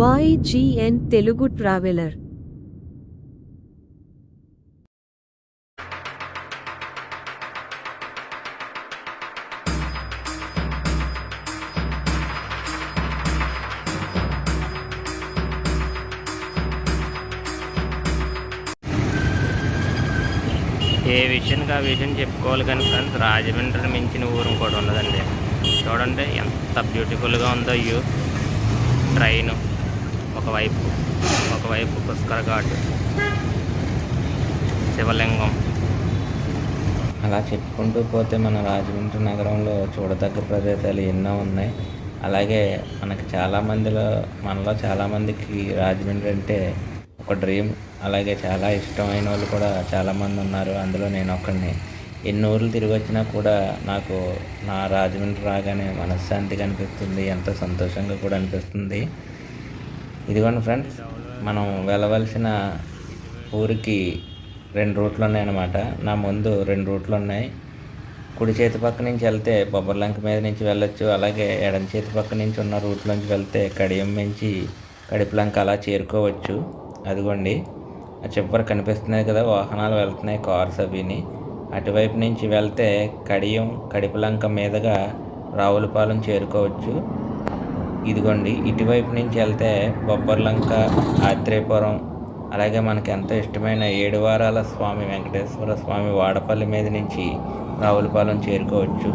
వైజిఎన్ Telugu traveller ఏ విషయానికి ఆ విషయం చెప్పుకోవాలి కానీ ఫ్రెండ్స్ రాజమండ్రిని మించిన ఊరు కూడా ఉండదండి. చూడండి ఎంత బ్యూటిఫుల్గా ఉందో వ్యూ ట్రైను ఒకవైపు ఒకవైపు పుష్కర ఘాట్ శివలింగం. అలా చెప్పుకుంటూ పోతే మన రాజమండ్రి నగరంలో చూడదగ్గ ప్రదేశాలు ఎన్నో ఉన్నాయి. అలాగే మనకి చాలామందిలో మనలో చాలామందికి రాజమండ్రి అంటే ఒక డ్రీమ్ అలాగే చాలా ఇష్టమైన వాళ్ళు కూడా చాలామంది ఉన్నారు. అందులో నేను ఒక్కడిని. ఎన్ని ఊర్లు తిరిగి వచ్చినా కూడా నాకు నా రాజమండ్రి రాగానే మనశ్శాంతిగా అనిపిస్తుంది ఎంతో సంతోషంగా కూడా అనిపిస్తుంది. ఇదిగోండి ఫ్రెండ్స్ మనం వెళ్ళవలసిన ఊరికి రెండు రూట్లు ఉన్నాయన్నమాట. నా ముందు రెండు రూట్లు ఉన్నాయి. కుడి చేతి పక్క నుంచి వెళ్తే బొబ్బర్లంక మీద నుంచి వెళ్ళొచ్చు. అలాగే ఎడం చేతి పక్క నుంచి ఉన్న రూట్లోంచి వెళ్తే కడియం నుంచి కడిపలంక అలా చేరుకోవచ్చు. అదిగోండి. ఆ చివరి కనిపిస్తున్నాయి కదా వాహనాలు వెళ్తున్నాయి కార్స్ అవిని. అటువైపు నుంచి వెళ్తే కడియం కడిపలంక మీదుగా రావులపాలెం చేరుకోవచ్చు. ఇదిగోండి ఇటువైపు నుంచి వెళ్తే బొబ్బర్లంక ఆత్రేయపురం అలాగే మనకి ఎంతో ఇష్టమైన ఏడువారాల స్వామి వెంకటేశ్వర స్వామి వాడపల్లి మీద నుంచి రావులపాలెం చేరుకోవచ్చు.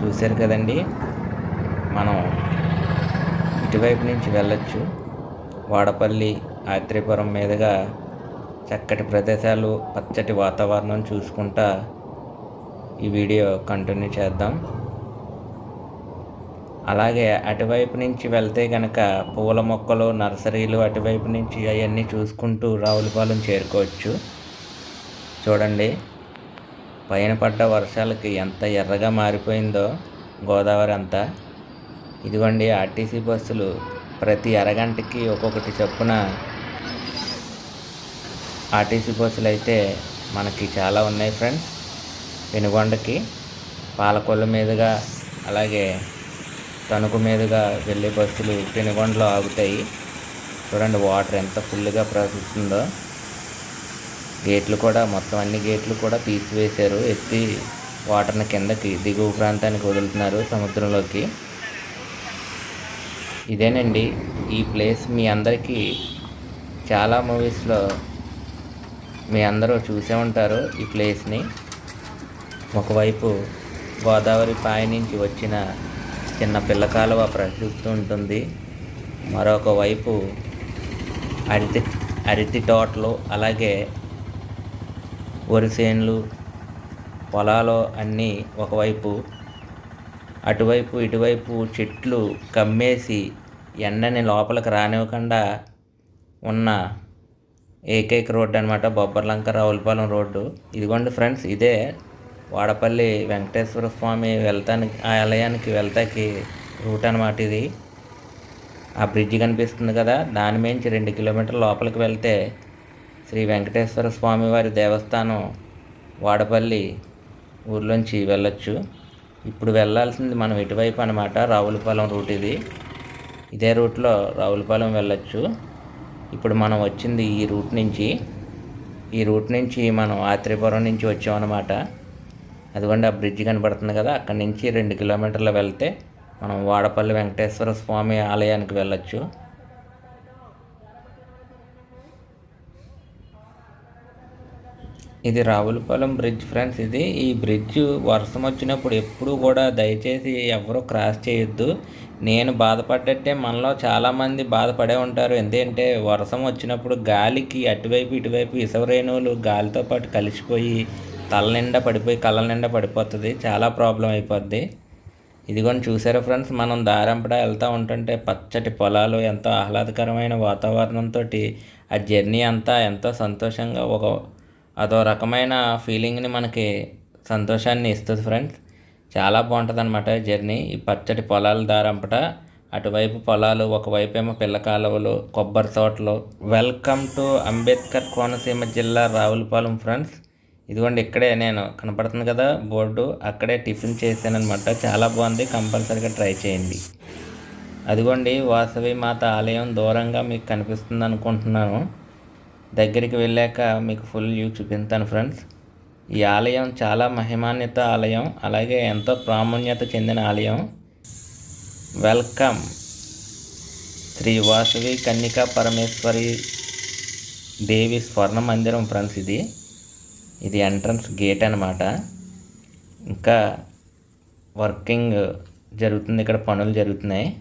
చూశారు కదండి మనం ఇటువైపు నుంచి వెళ్ళొచ్చు. వాడపల్లి ఆత్రేయపురం మీదుగా చక్కటి ప్రదేశాలు పచ్చటి వాతావరణం చూసుకుంటా ఈ వీడియో కంటిన్యూ చేద్దాం. అలాగే అటువైపు నుంచి వెళ్తే కనుక పూల మొక్కలు నర్సరీలు అటువైపు నుంచి అవన్నీ చూసుకుంటూ రావులపాలెం చేరుకోవచ్చు. చూడండి పైన పడ్డ వర్షాలకి ఎంత ఎర్రగా మారిపోయిందో గోదావరి అంతా. ఇదిగోండి ఆర్టీసీ బస్సులు ప్రతి అరగంటకి ఒక్కొక్కటి చొప్పున ఆర్టీసీ బస్సులు అయితే మనకి చాలా ఉన్నాయి ఫ్రెండ్స్. పెనుగొండకి పాలకొల్లు మీదుగా అలాగే తణుకు మీదుగా వెళ్ళే బస్సులు పెనుగొండలో ఆగుతాయి. చూడండి వాటర్ ఎంత ఫుల్గా ప్రవహిస్తుందో. గేట్లు కూడా మొత్తం అన్ని గేట్లు కూడా తీసివేశారు. ఎత్తి వాటర్ని కిందకి దిగువ ప్రాంతానికి వదులుతున్నారు సముద్రంలోకి. ఇదేనండి ఈ ప్లేస్. మీ అందరికీ చాలా మూవీస్లో మీ అందరూ చూసే ఉంటారు ఈ ప్లేస్ని. ఒకవైపు గోదావరి పాయ నుంచి వచ్చిన చిన్న పిల్ల కాలువ ప్రవహిస్తూ ఉంటుంది. మరొక వైపు అరటి అరటి తోటలు అలాగే వరిసేన్లు పొలాలు అన్నీ ఒకవైపు అటువైపు ఇటువైపు చెట్లు కమ్మేసి ఎండని లోపలికి రానివ్వకుండా ఉన్న ఏకైక రోడ్డు అనమాట బొబ్బర్లంక రావులపాలెం రోడ్డు. ఇదిగోండి ఫ్రెండ్స్ ఇదే వాడపల్లి వెంకటేశ్వర స్వామి వెళ్తానికి ఆ ఆలయానికి వెళ్తాకి రూట్ అనమాట ఇది. ఆ బ్రిడ్జ్ కనిపిస్తుంది కదా దాని మించి రెండు కిలోమీటర్ల లోపలికి వెళ్తే శ్రీ వెంకటేశ్వర స్వామి వారి దేవస్థానం వాడపల్లి ఊర్లోంచి వెళ్ళొచ్చు. ఇప్పుడు వెళ్ళాల్సింది మనం ఇటువైపు అనమాట రావులపాలెం రూట్ ఇది. ఇదే రూట్లో రావులపాలెం వెళ్ళొచ్చు. ఇప్పుడు మనం వచ్చింది ఈ రూట్ నుంచి. ఈ రూట్ నుంచి మనం ఆత్రేపురం నుంచి వచ్చామన్నమాట. అదిగోండి ఆ బ్రిడ్జ్ కనబడుతుంది కదా అక్కడి నుంచి రెండు కిలోమీటర్లు వెళ్తే మనం వాడపల్లి వెంకటేశ్వర స్వామి ఆలయానికి వెళ్ళొచ్చు. ఇది రావులపాలెం బ్రిడ్జ్ ఫ్రెండ్స్. ఇది ఈ బ్రిడ్జ్ వర్షం వచ్చినప్పుడు ఎప్పుడు కూడా దయచేసి ఎవరు క్రాస్ చేయొద్దు. నేను బాధపడ్డట్టే మనలో చాలామంది బాధపడే ఉంటారు. ఎందుకంటే వర్షం వచ్చినప్పుడు గాలికి అటువైపు ఇటువైపు ఇసవరేణువులు గాలితో పాటు కలిసిపోయి తల నిండా పడిపోయి కళ్ళ నిండా పడిపోతుంది. చాలా ప్రాబ్లం అయిపోద్ది. ఇదిగోని చూసారా ఫ్రెండ్స్? మనం దారంపడ వెళ్తూ ఉంటుంటే పచ్చటి పొలాలు ఎంతో ఆహ్లాదకరమైన వాతావరణంతో ఆ జర్నీ అంతా ఎంతో సంతోషంగా ఒక అదో రకమైన ఫీలింగ్ని మనకి సంతోషాన్ని ఇస్తుంది ఫ్రెండ్స్. చాలా బాగుంటుంది అనమాట జర్నీ. ఈ పచ్చటి పొలాల దారంపట అటువైపు పొలాలు ఒకవైపు ఏమో పిల్ల కాలువలు కొబ్బరి తోటలు. వెల్కమ్ టు అంబేద్కర్ కోనసీమ జిల్లా రావులపాలెం ఫ్రెండ్స్. ఇదిగోండి ఇక్కడే నేను కనపడుతుంది కదా బోర్డు అక్కడే టిఫిన్ చేశానమాట చాలా బాగుంది కంపల్సరీగా ట్రై చేయండి. అదిగోండి వాసవి మాత ఆలయం దూరంగా మీకు కనిపిస్తుంది అనుకుంటున్నాను. దగ్గరికి వెళ్ళాక మీకు ఫుల్ వ్యూ చూపిస్తాను ఫ్రెండ్స్. ఈ ఆలయం చాలా మహిమాన్విత ఆలయం అలాగే ఎంతో ప్రాముణ్యత చెందిన ఆలయం. వెల్కమ్. శ్రీ వాసవి కన్నికా పరమేశ్వరి దేవి స్వర్ణ మందిరం ఫ్రెండ్స్ ఇది. ఇది ఎంట్రన్స్ గేట్ అనమాట ఇంకా వర్కింగ్ జరుగుతుంది ఇక్కడ పనులు జరుగుతున్నాయి.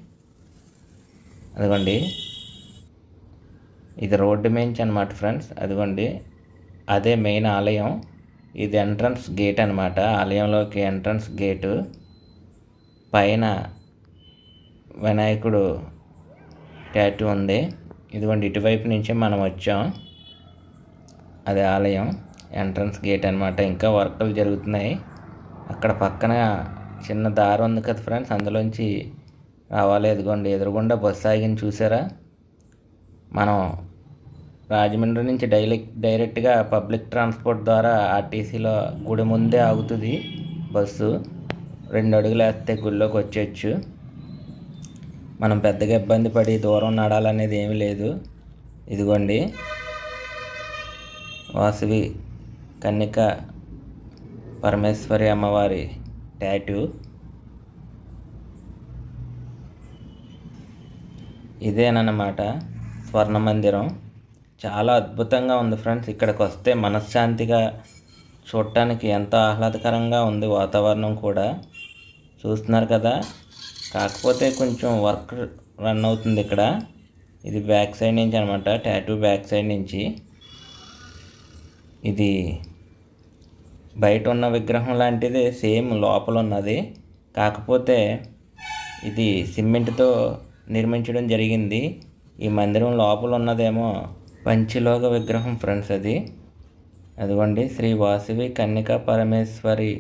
అదిగోండి. ఇది రోడ్డు మేంచి అనమాట ఫ్రెండ్స్ అదిగోండి. అదే మెయిన్ ఆలయం. ఇది ఎంట్రన్స్ గేట్ అనమాట ఆలయంలోకి ఎంట్రన్స్ గేటు పైన వినాయకుడు ట్యాటూ ఉంది. ఇదిగోండి ఇటువైపు నుంచి మనం వచ్చాం. అది ఆలయం. ఎంట్రన్స్ గేట్ అనమాట ఇంకా వర్కులు జరుగుతున్నాయి. అక్కడ పక్కన చిన్న దారి ఉంది కదా ఫ్రెండ్స్ అందులోంచి రావాలి. ఎదుగుండి ఎదురుగుండా బస్సు ఆగింది చూసారా? మనం రాజమండ్రి నుంచి డైరెక్ట్ డైరెక్ట్గా పబ్లిక్ ట్రాన్స్పోర్ట్ ద్వారా ఆర్టీసీలో గుడి ముందే ఆగుతుంది బస్సు. రెండు అడుగులు వేస్తే గుడిలోకి వచ్చేయచ్చు. మనం పెద్దగా ఇబ్బంది పడి దూరం నడాలనేది ఏమీ లేదు. ఇదిగోండి వాసవి కన్నిక పరమేశ్వరి అమ్మవారి ట్యాటూ ఇదేనమాట స్వర్ణ మందిరం చాలా అద్భుతంగా ఉంది ఫ్రెండ్స్. ఇక్కడికి వస్తే మనశ్శాంతిగా చూడటానికి ఎంతో ఆహ్లాదకరంగా ఉంది వాతావరణం కూడా. చూస్తున్నారు కదా? కాకపోతే కొంచెం వర్క్ రన్ అవుతుంది ఇక్కడ. ఇది బ్యాక్ సైడ్ నుంచి అనమాట ట్యాటూ బ్యాక్ సైడ్ నుంచి. ఇది బయట ఉన్న విగ్రహం లాంటిది సేమ్ లోపల ఉన్నది కాకపోతే ఇది సిమెంట్తో నిర్మించడం జరిగింది. ఈ మందిరం లోపల ఉన్నదేమో పంచిలోక విగ్రహం ఫ్రెండ్స్ అది. అదిగోండి శ్రీ వాసవి కన్యకా పరమేశ్వరి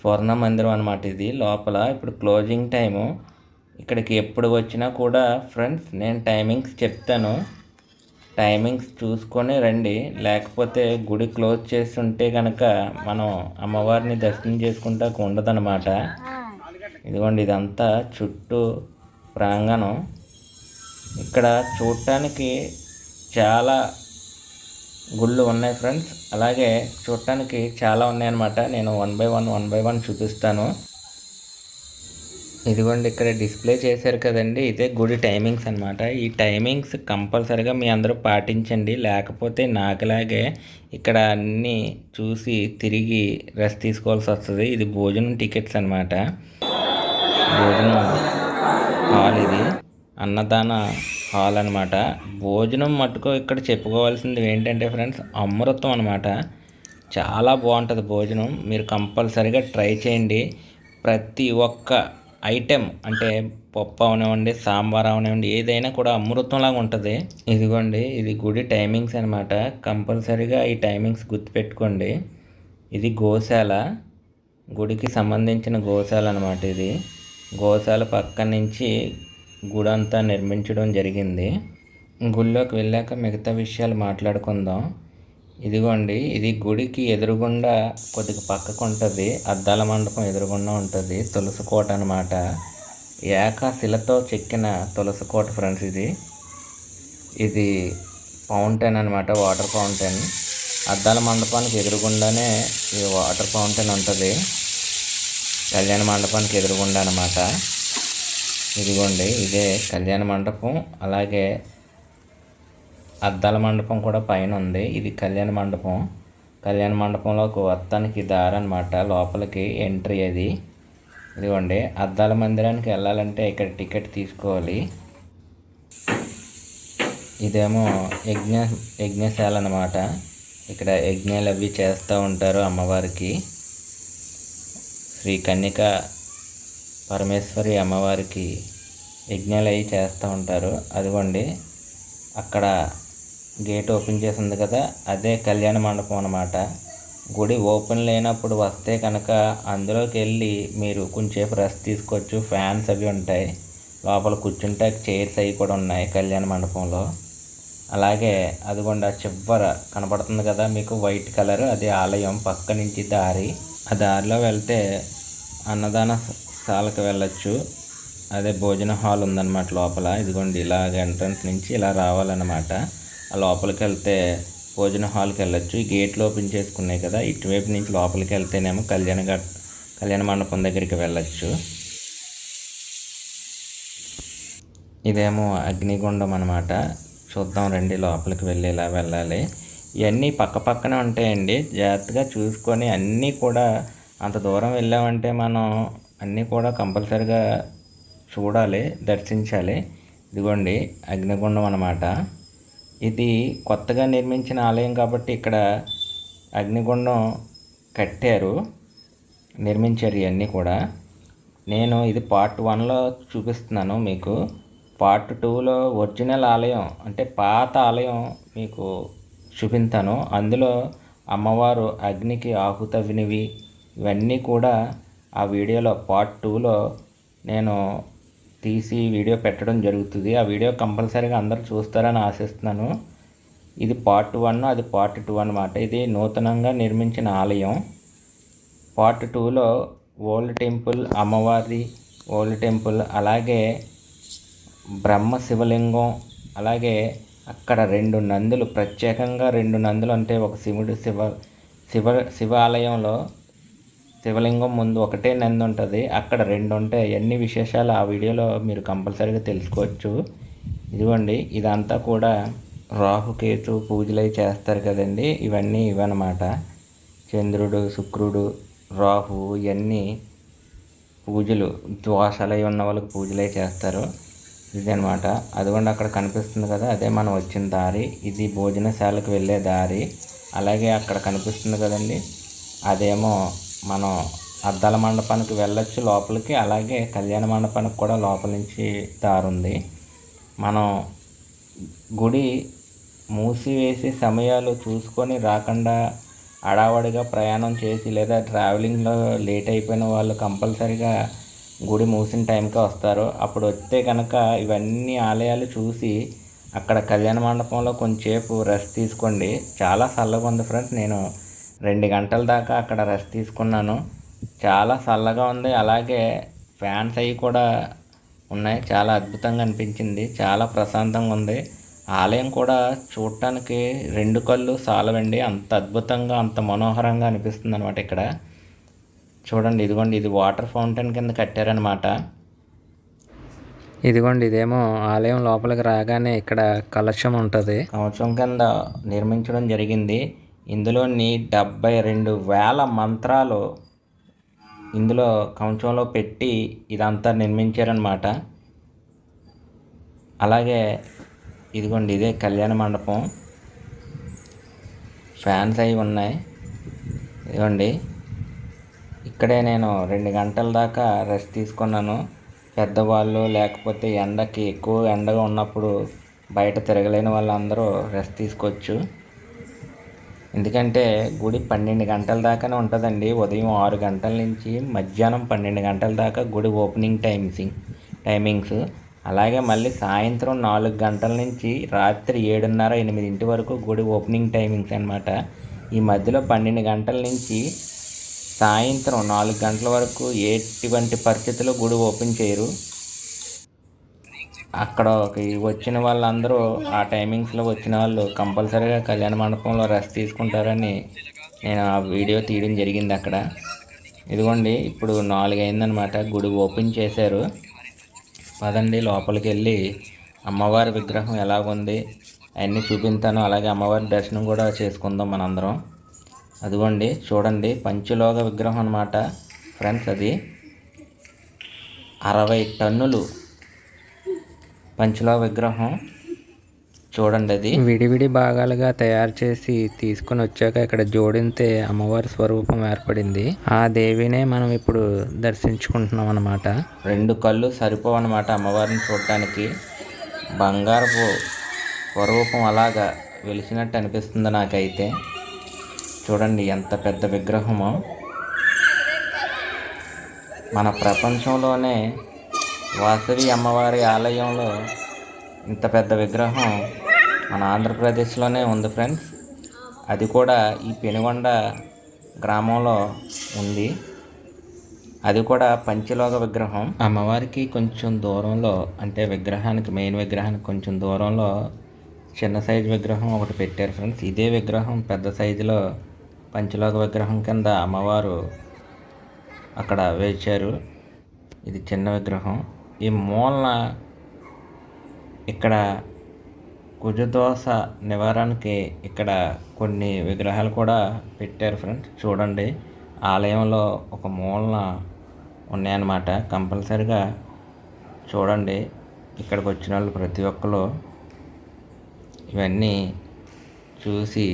స్వర్ణ మందిరం అనమాట ఇది లోపల. ఇప్పుడు క్లోజింగ్ టైము. ఇక్కడికి ఎప్పుడు వచ్చినా కూడా ఫ్రెండ్స్ నేను టైమింగ్స్ చెప్తాను. టైమింగ్స్ చూసుకొని రండి. లేకపోతే గుడి క్లోజ్ చేసి ఉంటే కనుక మనం అమ్మవారిని దర్శనం చేసుకుంటా ఉండదన్నమాట ఇదిగోండి ఇదంతా చుట్టూ ప్రాంగణం. ఇక్కడ చూడటానికి చాలా గుళ్ళు ఉన్నాయి ఫ్రెండ్స్. అలాగే చూడటానికి చాలా ఉన్నాయన్నమాట. నేను one by one one by one చూపిస్తాను. ఇదిగోండి ఇక్కడ డిస్ప్లే చేశారు కదండి. ఇదే గుడి టైమింగ్స్ అనమాట ఈ టైమింగ్స్ కంపల్సరిగా మీ అందరూ పాటించండి. లేకపోతే నాకులాగే ఇక్కడ అన్నీ చూసి తిరిగి రెస్ట్ తీసుకోవాల్సి వస్తుంది. ఇది భోజనం టికెట్స్ అనమాట భోజనం హాల్ ఇది. అన్నదాన హాల్ అనమాట భోజనం మట్టుకు ఇక్కడ చెప్పుకోవాల్సింది ఏంటంటే ఫ్రెండ్స్ అమృతం అనమాట చాలా బాగుంటుంది భోజనం. మీరు కంపల్సరిగా ట్రై చేయండి. ప్రతి ఒక్క ఐటెం అంటే పప్పు అవనివ్వండి సాంబార్ అవనివ్వండి ఏదైనా కూడా అమృతంలాగా ఉంటుంది. ఇదిగోండి ఇది గుడి టైమింగ్స్ అనమాట కంపల్సరీగా ఈ టైమింగ్స్ గుర్తుపెట్టుకోండి. ఇది గోశాల. గుడికి సంబంధించిన గోశాల అనమాట ఇది. గోశాల పక్క నుంచి గుడి అంతా నిర్మించడం జరిగింది. గుళ్ళోకి వెళ్ళాక మిగతా విషయాలు మాట్లాడుకుందాం. ఇదిగోండి ఇది గుడికి ఎదురుగుండా కొద్దిగా పక్కకు ఉంటుంది అద్దాల మండపం ఎదురుగుండా ఉంటుంది. తులసి కోట అనమాట ఏకాశిలతో చెక్కిన తులసి కోట ఫ్రెండ్స్ ఇది. ఇది ఫౌంటైన్ అనమాట వాటర్ ఫౌంటైన్. అద్దాల మండపానికి ఎదురుగుండానే ఈ వాటర్ ఫౌంటైన్ ఉంటుంది. కళ్యాణ మండపానికి ఎదురుగుండా అనమాట ఇదిగోండి ఇదే కళ్యాణ మండపం. అలాగే అద్దాల మండపం కూడా పైన ఉంది. ఇది కళ్యాణ మండపం. కళ్యాణ మండపంలోకి వస్తానికి దారి అనమాట లోపలికి ఎంట్రీ అది. ఇదిగోండి. అద్దాల మందిరానికి వెళ్ళాలంటే ఇక్కడ టికెట్ తీసుకోవాలి. ఇదేమో యజ్ఞ యజ్ఞశాల అనమాట ఇక్కడ యజ్ఞాలు అవి చేస్తూ ఉంటారు అమ్మవారికి. శ్రీ కన్యక పరమేశ్వరి అమ్మవారికి యజ్ఞాలు అవి చేస్తూ ఉంటారు. అదిగోండి. అక్కడ గేట్ ఓపెన్ చేసి ఉంది కదా అదే కళ్యాణ మండపం అనమాట గుడి ఓపెన్ లేనప్పుడు వస్తే కనుక అందులోకి వెళ్ళి మీరు కొంచెంసేపు రెస్ట్ తీసుకోవచ్చు ఫ్యాన్స్ అవి ఉంటాయి. లోపల కూర్చుంటే చైర్స్ అవి కూడా ఉన్నాయి కళ్యాణ మండపంలో. అలాగే అదిగోండి చివర కనపడుతుంది కదా మీకు వైట్ కలర్ అది ఆలయం పక్క నుంచి దారి. ఆ దారిలో వెళ్తే అన్నదాన శాలకు వెళ్ళచ్చు. అదే భోజన హాల్ ఉందన్నమాట లోపల. ఇదిగోండి ఇలాగ ఎంట్రన్స్ నుంచి ఇలా రావాలన్నమాట. లోపలికి వెళ్తే భోజన హాల్కి వెళ్ళొచ్చు ఈ గేట్లు ఓపెన్ చేసుకున్నాయి కదా ఇటువైపు నుంచి లోపలికి వెళ్తేనేమో కళ్యాణ ఘట్ కళ్యాణ మండపం దగ్గరికి వెళ్ళొచ్చు. ఇదేమో అగ్నిగుండం అనమాట చూద్దాం రండి లోపలికి వెళ్ళి ఇలా వెళ్ళాలి. ఇవన్నీ పక్క పక్కనే ఉంటాయండి. జాగ్రత్తగా చూసుకొని అన్నీ కూడా అంత దూరం వెళ్ళామంటే మనం అన్నీ కూడా కంపల్సరిగా చూడాలి దర్శించాలి. ఇదిగోండి అగ్నిగుండం అనమాట ఇది కొత్తగా నిర్మించిన ఆలయం కాబట్టి ఇక్కడ అగ్నిగుండం కట్టారు నిర్మించారు ఇవన్నీ కూడా. నేను ఇది పార్ట్ వన్లో చూపిస్తున్నాను మీకు. పార్ట్ టూలో ఒరిజినల్ ఆలయం అంటే పాత ఆలయం మీకు చూపించాను. అందులో అమ్మవారు అగ్నికి ఆహుతవినివి ఇవన్నీ కూడా ఆ వీడియోలో పార్ట్ టూలో నేను తీసి వీడియో పెట్టడం జరుగుతుంది. ఆ వీడియో కంపల్సరీగా అందరూ చూస్తారని ఆశిస్తున్నాను. ఇది పార్ట్ వన్ అది పార్ట్ టూ అన్నమాట. ఇది నూతనంగా నిర్మించిన ఆలయం. పార్ట్ టూలో ఓల్డ్ టెంపుల్ అమ్మవారి ఓల్డ్ టెంపుల్ అలాగే బ్రహ్మ శివలింగం అలాగే అక్కడ రెండు నందులు ప్రత్యేకంగా రెండు నందులు అంటే ఒక శివుడు శివ శివ శివాలయంలో శివలింగం ముందు ఒకటే నంది ఉంటుంది. అక్కడ రెండు ఉంటాయి. ఎన్ని విశేషాలు ఆ వీడియోలో మీరు కంపల్సరీగా తెలుసుకోవచ్చు. ఇదిగోండి ఇదంతా కూడా రాహుకేతు పూజలు అవి చేస్తారు కదండి. ఇవన్నీ ఇవన్నమాట. చంద్రుడు శుక్రుడు రాహు ఇవన్నీ పూజలు దోషాలు అయి ఉన్న వాళ్ళకి పూజలు చేస్తారు. ఇది అదిగోండి అక్కడ కనిపిస్తుంది కదా అదే మనం వచ్చిన దారి. ఇది భోజనశాలకు వెళ్ళే దారి. అలాగే అక్కడ కనిపిస్తుంది కదండి అదేమో మనం అద్దాల మండపానికి వెళ్ళొచ్చు లోపలికి. అలాగే కళ్యాణ మండపానికి కూడా లోపల నుంచి దారుంది. ఉంది మనం గుడి మూసివేసే సమయాలు చూసుకొని రాకుండా అడావడిగా ప్రయాణం చేసి లేదా ట్రావెలింగ్లో లేట్ అయిపోయిన వాళ్ళు కంపల్సరిగా గుడి మూసిన టైంకే వస్తారు. అప్పుడు వస్తే కనుక ఇవన్నీ ఆలయాలు చూసి అక్కడ కళ్యాణ మండపంలో కొంచెంసేపు రెస్ట్ తీసుకోండి. చాలా చల్లగా ఉంది ఫ్రెండ్స్. నేను రెండు గంటల దాకా అక్కడ రెస్ట్ తీసుకున్నాను. చాలా చల్లగా ఉంది. అలాగే ఫ్యాన్స్ అవి కూడా ఉన్నాయి. చాలా అద్భుతంగా అనిపించింది. చాలా ప్రశాంతంగా ఉంది. ఆలయం కూడా చూడటానికి రెండు కళ్ళు చాలవండి. అంత అద్భుతంగా అంత మనోహరంగా అనిపిస్తుంది అనమాట ఇక్కడ. చూడండి ఇదిగోండి ఇది వాటర్ ఫౌంటైన్ కింద కట్టారనమాట ఇదిగోండి ఇదేమో ఆలయం లోపలికి రాగానే ఇక్కడ కలశం ఉంటుంది. కలశం కింద నిర్మించడం జరిగింది. ఇందులోని డెబ్భై రెండు వేల మంత్రాలు ఇందులో కంచంలో పెట్టి ఇదంతా నిర్మించారనమాట అలాగే ఇదిగోండి ఇదే కళ్యాణ మండపం. ఫ్యాన్స్ అవి ఉన్నాయి. ఇదిగోండి ఇక్కడే నేను రెండు గంటల దాకా రెస్ట్ తీసుకున్నాను. పెద్దవాళ్ళు లేకపోతే ఎండకి ఎక్కువ ఎండగా ఉన్నప్పుడు బయట తిరగలేని వాళ్ళందరూ రెస్ట్ తీసుకోవచ్చు. ఎందుకంటే గుడి పన్నెండు గంటల దాకానే ఉంటుందండి. ఉదయం ఆరు గంటల నుంచి మధ్యాహ్నం పన్నెండు గంటల దాకా గుడి ఓపెనింగ్ టైమింగ్స్ టైమింగ్స్. అలాగే మళ్ళీ సాయంత్రం నాలుగు గంటల నుంచి రాత్రి ఏడున్నర ఎనిమిదింటి వరకు గుడి ఓపెనింగ్ టైమింగ్స్ అనమాట ఈ మధ్యలో పన్నెండు గంటల నుంచి సాయంత్రం నాలుగు గంటల వరకు ఎటువంటి పరిస్థితుల్లో గుడి ఓపెన్ చేయరు. అక్కడ వచ్చిన వాళ్ళందరూ ఆ టైమింగ్స్లో వచ్చిన వాళ్ళు కంపల్సరీగా కళ్యాణ మండపంలో రెస్ట్ తీసుకుంటారని నేను ఆ వీడియో తీయడం జరిగింది అక్కడ. ఇదిగోండి ఇప్పుడు నాలుగు గుడి ఓపెన్ చేశారు. పదండి లోపలికి వెళ్ళి అమ్మవారి విగ్రహం ఎలాగుంది అవన్నీ చూపించాను. అలాగే అమ్మవారి దర్శనం కూడా చేసుకుందాం మనందరం. అదిగోండి చూడండి పంచలోక విగ్రహం అనమాట ఫ్రెండ్స్ అది. అరవై టన్నులు. పంచలోక విగ్రహం. చూడండి అది. విడివిడి భాగాలుగా తయారు చేసి తీసుకొని వచ్చాక ఇక్కడ జోడితే అమ్మవారి స్వరూపం ఏర్పడింది. ఆ దేవినే మనం ఇప్పుడు దర్శించుకుంటున్నాం అనమాట రెండు కళ్ళు సరిపోవన్నమాట అమ్మవారిని చూడటానికి బంగారపు స్వరూపం అలాగా వెలిసినట్టు అనిపిస్తుంది నాకైతే. చూడండి ఎంత పెద్ద విగ్రహమో. మన ప్రపంచంలోనే వాసవి అమ్మవారి ఆలయంలో ఇంత పెద్ద విగ్రహం మన ఆంధ్రప్రదేశ్లోనే ఉంది ఫ్రెండ్స్. అది కూడా ఈ పెనుగొండ గ్రామంలో ఉంది. అది కూడా పంచలోక విగ్రహం. అమ్మవారికి కొంచెం దూరంలో అంటే విగ్రహానికి మెయిన్ విగ్రహానికి కొంచెం దూరంలో చిన్న సైజు విగ్రహం ఒకటి పెట్టారు ఫ్రెండ్స్. ఇదే విగ్రహం పెద్ద సైజులో పంచలోక విగ్రహం కింద అమ్మవారు అక్కడ వేచారు ఇది చిన్న విగ్రహం. ఈ మూలన ఇక్కడ కుజదోష నివారణకి ఇక్కడ కొన్ని విగ్రహాలు కూడా పెట్టారు ఫ్రెండ్స్. చూడండి ఆలయంలో ఒక మూలన ఉన్నాయన్నమాట. కంపల్సరిగా చూడండి ఇక్కడికి వచ్చిన వాళ్ళు ప్రతి ఒక్కరు ఇవన్నీ చూసి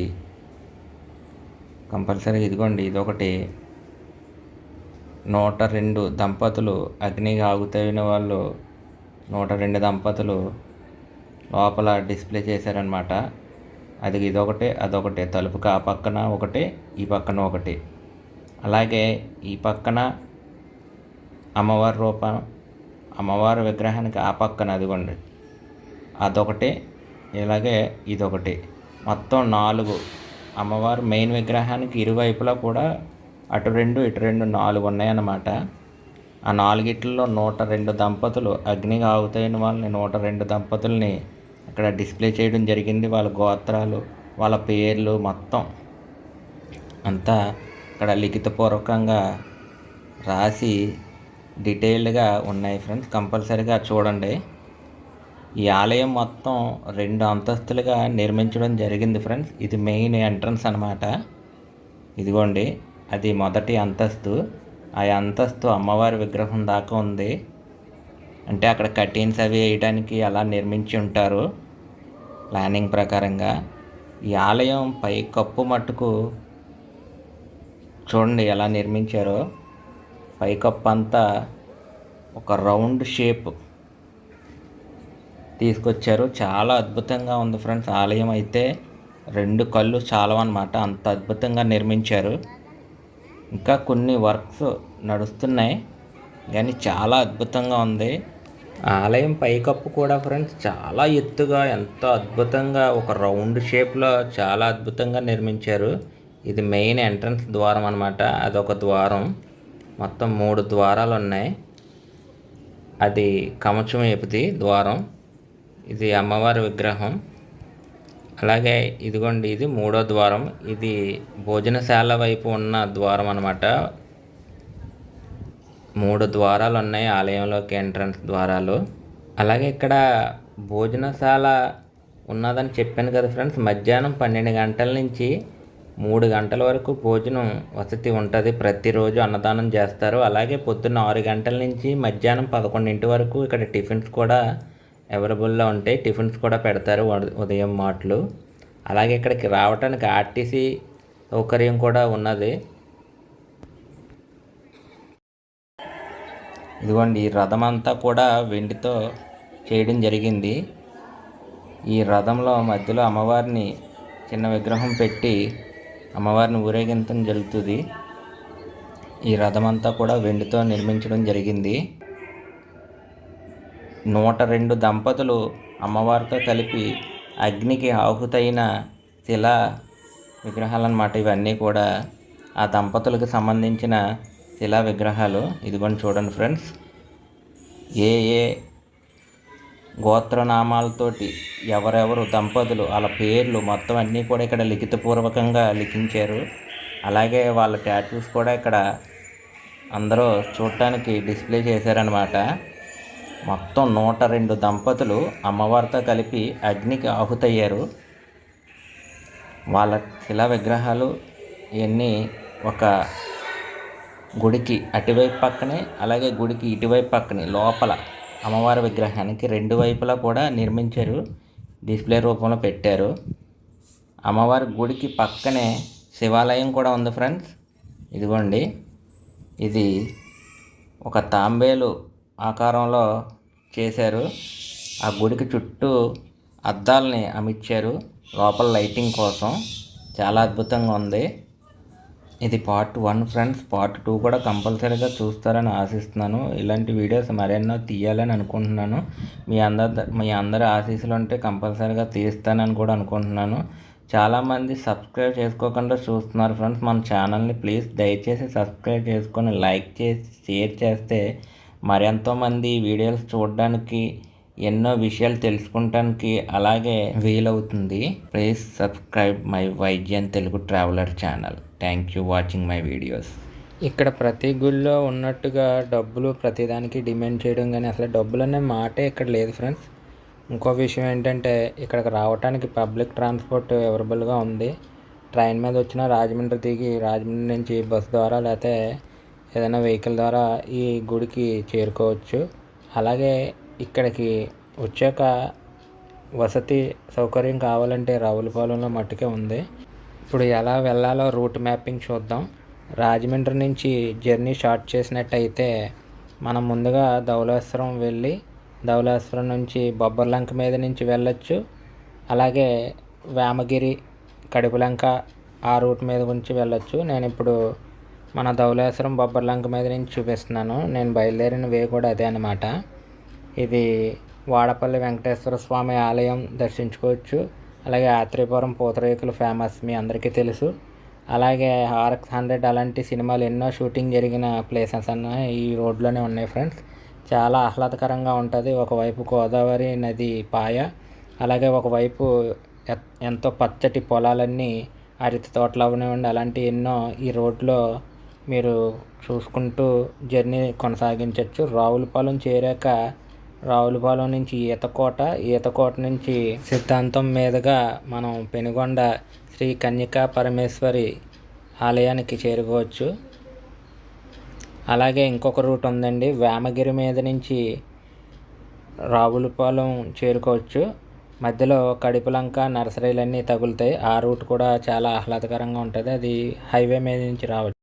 కంపల్సరీగా ఇదిగోండి ఇదొకటి నూట రెండు దంపతులు అగ్నికి ఆగుతైన వాళ్ళు నూట రెండు దంపతులు లోపల డిస్ప్లే చేశారనమాట అది ఇదొకటి అదొకటి. తలుపుకి ఆ పక్కన ఒకటి ఈ పక్కన ఒకటి. అలాగే ఈ పక్కన అమ్మవారి రూపం అమ్మవారి విగ్రహానికి ఆ పక్కన అదిగోండి. అదొకటి ఇలాగే ఇదొకటి. మొత్తం నాలుగు అమ్మవారు మెయిన్ విగ్రహానికి ఇరువైపులా కూడా అటు రెండు ఇటు రెండు నాలుగు ఉన్నాయన్నమాట. ఆ నాలుగిట్లలో నూట రెండు దంపతులు అగ్నిగా ఆగుతైన వాళ్ళని నూట రెండు దంపతుల్ని అక్కడ డిస్ప్లే చేయడం జరిగింది. వాళ్ళ గోత్రాలు వాళ్ళ పేర్లు మొత్తం అంతా ఇక్కడ లిఖితపూర్వకంగా రాసి డీటెయిల్డ్గా ఉన్నాయి ఫ్రెండ్స్. కంపల్సరీగా చూడండి. ఈ ఆలయం మొత్తం రెండు అంతస్తులుగా నిర్మించడం జరిగింది ఫ్రెండ్స్. ఇది మెయిన్ ఎంట్రన్స్ అనమాట ఇదిగోండి. అది మొదటి అంతస్తు. ఆ అంతస్తు అమ్మవారి విగ్రహం దాకా ఉంది. అంటే అక్కడ కర్టీన్స్ అవి వేయడానికి అలా నిర్మించి ఉంటారు. ప్లానింగ్ ప్రకారంగా. ఈ ఆలయం పై కప్పు మట్టుకు చూడండి ఎలా నిర్మించారో. పైకప్పు అంతా ఒక రౌండ్ షేప్ తీసుకొచ్చారు. చాలా అద్భుతంగా ఉంది ఫ్రెండ్స్. ఆలయం అయితే రెండు కళ్ళు చాలవన్నమాట. అంత అద్భుతంగా నిర్మించారు. ఇంకా కొన్ని వర్క్స్ నడుస్తున్నాయి. కానీ చాలా అద్భుతంగా ఉంది. ఆలయం పైకప్పు కూడా ఫ్రెండ్స్ చాలా ఎత్తుగా ఎంతో అద్భుతంగా ఒక రౌండ్ షేప్లో చాలా అద్భుతంగా నిర్మించారు. ఇది మెయిన్ ఎంట్రన్స్ ద్వారం అనమాట అదొక ద్వారం. మొత్తం మూడు ద్వారాలు ఉన్నాయి. అది కమచం వేపుది ద్వారం. ఇది అమ్మవారి విగ్రహం. అలాగే ఇదిగోండి ఇది మూడో ద్వారం. ఇది భోజనశాల వైపు ఉన్న ద్వారం అనమాట మూడు ద్వారాలు ఉన్నాయి ఆలయంలోకి ఎంట్రన్స్ ద్వారాలు. అలాగే ఇక్కడ భోజనశాల ఉన్నదని చెప్పాను కదా ఫ్రెండ్స్ మధ్యాహ్నం పన్నెండు గంటల నుంచి మూడు గంటల వరకు భోజనం వసతి ఉంటుంది. ప్రతిరోజు అన్నదానం చేస్తారు. అలాగే పొద్దున్న ఆరు గంటల నుంచి మధ్యాహ్నం పదకొండింటి వరకు ఇక్కడ టిఫిన్స్ కూడా అవైలబుల్లో ఉంటాయి టిఫిన్స్ కూడా పెడతారు ఉదయం మాటలు. అలాగే ఇక్కడికి రావడానికి ఆర్టీసీ సౌకర్యం కూడా ఉన్నది. ఇదిగోండి ఈ రథం అంతా కూడా వెండితో చేయడం జరిగింది. ఈ రథంలో మధ్యలో అమ్మవారిని చిన్న విగ్రహం పెట్టి అమ్మవారిని ఊరేగించడం జరుగుతుంది. ఈ రథం అంతా కూడా వెండితో నిర్మించడం జరిగింది. నూట రెండు దంపతులు అమ్మవారితో కలిపి అగ్నికి ఆహుతైన శిలా విగ్రహాలు అన్నమాట ఇవన్నీ కూడా ఆ దంపతులకు సంబంధించిన శిలా విగ్రహాలు. ఇదిగోండి చూడండి ఫ్రెండ్స్. ఏ ఏ గోత్రనామాలతోటి ఎవరెవరు దంపతులు వాళ్ళ పేర్లు మొత్తం అన్నీ కూడా ఇక్కడ లిఖితపూర్వకంగా లిఖించారు. అలాగే వాళ్ళ టాటూస్ కూడా ఇక్కడ అందరూ చూడటానికి డిస్ప్లే చేశారనమాట మొత్తం నూట రెండు దంపతులు అమ్మవారితో కలిపి అగ్నికి ఆహుతయ్యారు. వాళ్ళ శిలా విగ్రహాలు ఇవన్నీ ఒక గుడికి అటువైపు పక్కనే అలాగే గుడికి ఇటువైపు పక్కనే లోపల అమ్మవారి విగ్రహానికి రెండు వైపులా కూడా నిర్మించారు డిస్ప్లే రూపంలో పెట్టారు. అమ్మవారి గుడికి పక్కనే శివాలయం కూడా ఉంది ఫ్రెండ్స్. ఇదిగోండి. ఇది ఒక తాంబేలు ఆకారంలో చేశారు. ఆ గుడికి చుట్టూ అద్దాలని అమిచ్చారు లోపల లైటింగ్ కోసం. చాలా అద్భుతంగా ఉంది. ఇది part one friends. Part two కూడా కంపల్సరీగా చూస్తారని ఆశిస్తున్నాను. ఇలాంటి వీడియోస్ మరెన్నో తీయాలని అనుకుంటున్నాను. మీ అందరి మీ అందరి ఆశీస్సులు ఉంటే కంపల్సరీగా తీస్తానని కూడా అనుకుంటున్నాను. చాలామంది సబ్స్క్రైబ్ చేసుకోకుండా చూస్తున్నారు ఫ్రెండ్స్. మన ఛానల్ని ప్లీజ్ దయచేసి సబ్స్క్రైబ్ చేసుకొని లైక్ చేసి షేర్ చేస్తే మరెంతోమంది వీడియోస్ చూడడానికి ఎన్నో విషయాలు తెలుసుకుంటానికి అలాగే వీలవుతుంది. Please subscribe my Vaidyam Telugu traveller channel thank you watching my videos ఇక్కడ ప్రతి గుళ్ళో ఉన్నట్టుగా డబ్బులు ప్రతిదానికి డిమాండ్ చేయడం కానీ అసలు డబ్బులు అనే మాటే ఇక్కడ లేదు ఫ్రెండ్స్. ఇంకో విషయం ఏంటంటే ఇక్కడికి రావడానికి పబ్లిక్ ట్రాన్స్పోర్ట్ అవైలబుల్గా ఉంది. ట్రైన్ మీద వచ్చిన రాజమండ్రి దిగి రాజమండ్రి నుంచి బస్ ద్వారా లేకపోతే ఏదైనా వెహికల్ ద్వారా ఈ గుడికి చేరుకోవచ్చు. అలాగే ఇక్కడికి వచ్చాక వసతి సౌకర్యం కావాలంటే రావులపాలెంలో మట్టుకే ఉంది. ఇప్పుడు ఎలా వెళ్ళాలో రూట్ మ్యాపింగ్ చూద్దాం. రాజమండ్రి నుంచి జర్నీ స్టార్ట్ చేసినట్టయితే మనం ముందుగా ధవలేశ్వరం వెళ్ళి ధవలేశ్వరం నుంచి బొబ్బర్లంక మీద నుంచి వెళ్ళొచ్చు. అలాగే వేమగిరి కడుపులంక ఆ రూట్ మీద నుంచి వెళ్ళొచ్చు. నేను ఇప్పుడు మన ధవళేశ్వరం బొబ్బర్లంక మీద నుంచి చూపిస్తున్నాను. నేను బయలుదేరిన వే కూడా అదే అనమాట ఇది వాడపల్లి వెంకటేశ్వర స్వామి ఆలయం దర్శించుకోవచ్చు. అలాగే ఆత్రేయపురం పూతరేకులు ఫేమస్ మీ అందరికీ తెలుసు. అలాగే ఆర్ఎక్స్ హండ్రెడ్ అలాంటి సినిమాలు ఎన్నో షూటింగ్ జరిగిన ప్లేసెస్ అన్న ఈ రోడ్లోనే ఉన్నాయి ఫ్రెండ్స్. చాలా ఆహ్లాదకరంగా ఉంటుంది. ఒకవైపు గోదావరి నది పాయ అలాగే ఒకవైపు ఎంతో పచ్చటి పొలాలన్నీ అరటి తోటలు అవనివ్వండి అలాంటి ఎన్నో ఈ రోడ్లో మీరు చూసుకుంటూ జర్నీ కొనసాగించవచ్చు రావులపాలెం చేరాక రావులపాలెం నుంచి ఈతకోట ఈతకోట నుంచి సిద్ధాంతం మీదుగా మనం పెనుగొండ శ్రీ కన్యకా పరమేశ్వరి ఆలయానికి చేరుకోవచ్చు. అలాగే ఇంకొక రూట్ ఉందండి వేమగిరి మీద నుంచి రావులపాలెం చేరుకోవచ్చు. మధ్యలో కడిపలంక నర్సరీలన్నీ తగులుతాయి. ఆ రూట్ కూడా చాలా ఆహ్లాదకరంగా ఉంటుంది. అది హైవే మీద నుంచి రావచ్చు.